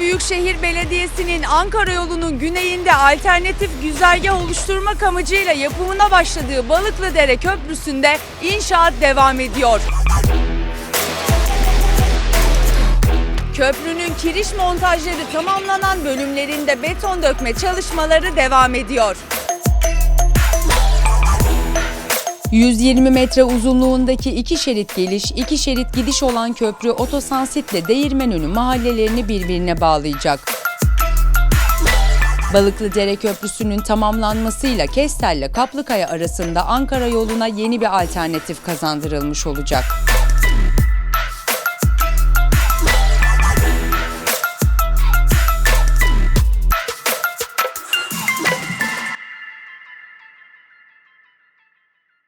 Büyükşehir Belediyesi'nin Ankara yolunun güneyinde alternatif güzergah oluşturmak amacıyla yapımına başladığı Balıklıdere Köprüsü'nde inşaat devam ediyor. Köprünün kiriş montajları tamamlanan bölümlerinde beton dökme çalışmaları devam ediyor. 120 metre uzunluğundaki iki şerit geliş, iki şerit gidiş olan köprü Otosansitle Değirmenönü mahallelerini birbirine bağlayacak. Balıklıdere Köprüsü'nün tamamlanmasıyla Kestel ile Kaplıkaya arasında Ankara yoluna yeni bir alternatif kazandırılmış olacak.